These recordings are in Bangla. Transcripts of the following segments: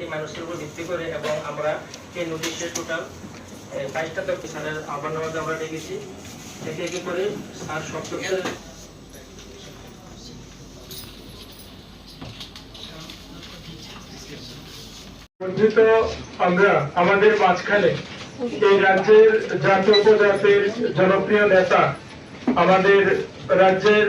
এই মানুষের উপর ভিত্তি করে এবং আমরা এই নোটিশে টোটাল বাইশটা আহ্বান আমরা একে একে করে বঞ্চিত আমরা আমাদের মাঝখানে এই রাজ্যের জাতীয় উপজাতির জনপ্রিয় নেতা আমাদের রাজ্যের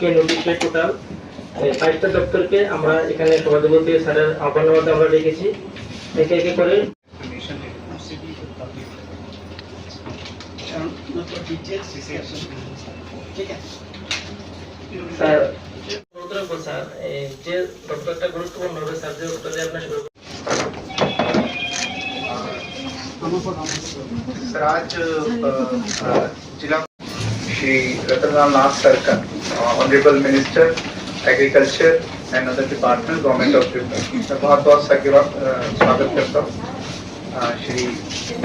মানে আমরা এখানে সভাধিপতি যে দপ্তরটা গুরুত্বপূর্ণ হবে স্যার যে দপ্তরে আপনার Shri Ratanlal Nath Sarkar honourable minister agriculture and other department government of Tripura मैं बहुत बहुत स्वागत करता हूँ श्री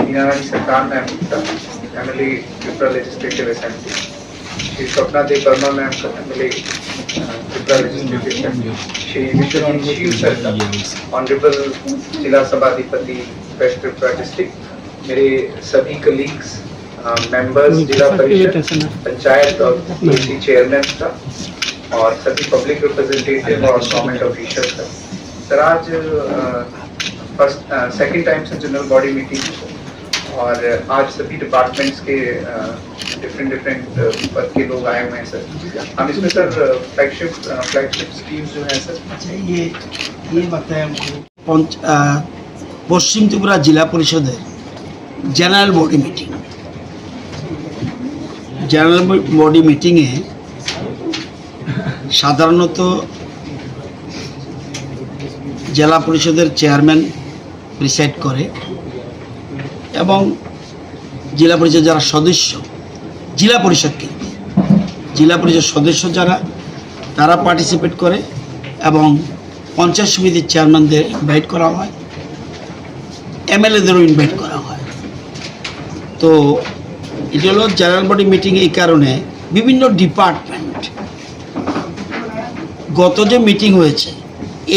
मीनारानी सरकार मैम का family Tripura legislative assembly Shri Swapna Deb Barma ma'am का family Tripura legislative assembly Shri Biswajit Shiv sir का ऑनरेबल जिला सभाधिपति वेस्ट त्रिपुरा डिस्ट्रिक्ट मेरे सभी कलीग्स Uh, मेंबर्स hmm. जिला परिषद पंचायत और hmm. पीसी चेयरमैन का और सभी पब्लिक रिप्रेजेंटेटिव और गवर्नमेंट ऑफिशियल का। सर आज फ़र्स्ट सेकेंड टाइम से जनरल बॉडी मीटिंग और uh, आज सभी डिपार्टमेंट्स के डिफरेंट डिफरेंट पद के लोग आए हुए हैं सर हम इसमें सर फ्लैगशिप फ्लैगशिप स्कीम जो है सर अच्छा, ये ये बताएँ uh, Paschim Tripura Zila Parishad general body meeting general body মিটিংয়ে সাধারণত জেলা পরিষদের চেয়ারম্যান প্রিসাইড করে এবং জেলা পরিষদ যারা সদস্য, জেলা পরিষদ কিন্তু জেলা পরিষদ সদস্য যারা, তারা পার্টিসিপেট করে এবং পঞ্চায়েত সমিতির চেয়ারম্যানদের ইনভাইট করা হয় এমএলএদেরও ইনভাইট করা হয়। তো এটি হলো জেনারেল বডি মিটিং এই কারণে বিভিন্ন ডিপার্টমেন্ট গত যে মিটিং হয়েছে,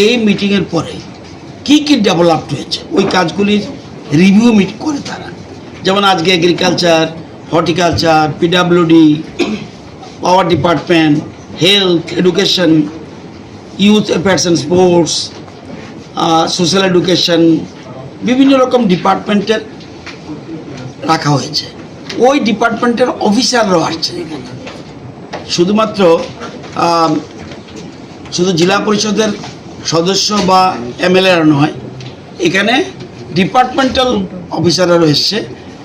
এই মিটিংয়ের পরে কি কি ডেভেলপড হয়েছে, ওই কাজগুলির রিভিউ মিট করে তারা। যেমন আজকে agriculture horticulture PWD power department health education youth affairs and sports social education বিভিন্ন রকম ডিপার্টমেন্টের রাখা হয়েছে। ওই ডিপার্টমেন্টের অফিসাররাও আসছে শুধুমাত্র শুধু জেলা পরিষদের সদস্য বা এমএলএরা নয়, এখানে ডিপার্টমেন্টাল অফিসাররাও এসছে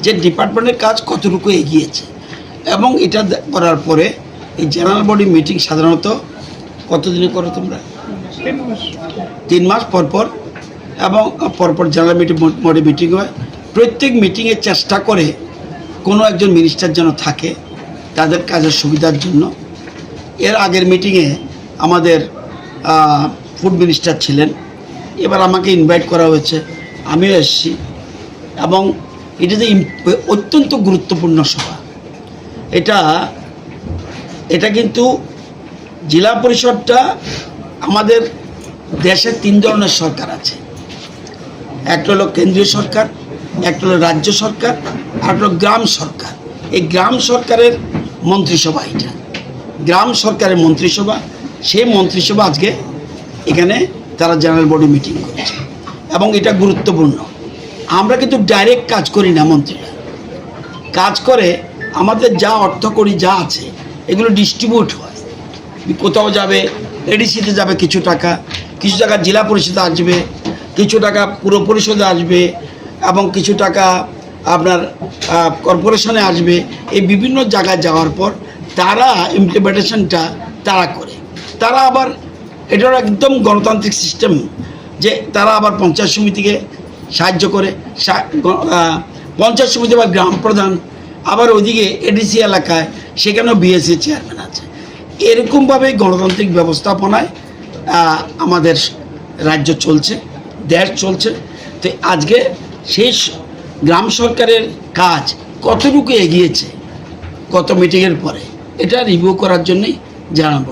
যে ডিপার্টমেন্টের কাজ কতটুকু এগিয়েছে এবং এটা করার পরে এই জেনারেল বডি মিটিং সাধারণত কতদিনে করো তোমরা? তিন মাস। পর পর এবং পরপর জেনারেল মিটিং বডি মিটিং হয়। প্রত্যেক মিটিংয়ে চেষ্টা করে কোনো একজন মিনিস্টার যেন থাকে তাদের কাজের সুবিধার জন্য। এর আগের মিটিংয়ে আমাদের ফুড মিনিস্টার ছিলেন। এবার আমাকে ইনভাইট করা হয়েছে। আমিও এসেছি। এবং এটা যে অত্যন্ত গুরুত্বপূর্ণ সভা। এটা এটা কিন্তু জেলা পরিষদটা আমাদের দেশে তিন ধরনের সরকার আছে। একটা হলো কেন্দ্রীয় সরকার একটা হলো রাজ্য সরকার, আর হলো গ্রাম সরকার। এই গ্রাম সরকারের মন্ত্রিসভা এটা। গ্রাম সরকারের মন্ত্রিসভা, সেই মন্ত্রিসভা আজকে এখানে তারা জেনারেল বডি মিটিং করেছে। এবং এটা গুরুত্বপূর্ণ। আমরা কিন্তু ডাইরেক্ট কাজ করি না মন্ত্রীরা। কাজ করে, আমাদের যা অর্থ করি, যা আছে, এগুলো ডিস্ট্রিবিউট হয়। কোথাও যাবে এডিসিতে যাবে কিছু টাকা কিছু টাকা জেলা পরিষদে আসবে, কিছু টাকা পুর পরিষদে আসবে এবং কিছু টাকা আপনার কর্পোরেশনে আসবে, এই বিভিন্ন জায়গায় যাওয়ার পর তারা ইমপ্লিমেন্টেশনটা তারা করে। তারা আবার, এটার একদম গণতান্ত্রিক সিস্টেম যে তারা আবার পঞ্চায়েত সমিতিকে সাহায্য করে পঞ্চায়েত সমিতি বা গ্রাম প্রধান, আবার ওইদিকে এডিসি এলাকায়, সেখানেও বিএসসি চেয়ারম্যান আছে। এরকমভাবে গণতান্ত্রিক ব্যবস্থাপনায় আমাদের রাজ্য চলছে, দেশ চলছে। তো আজকে শেষ গ্রাম সরকারের কাজ কতটুকু এগিয়েছে কত মিটিংয়ের পরে এটা রিভিউ করার জন্যই জানাব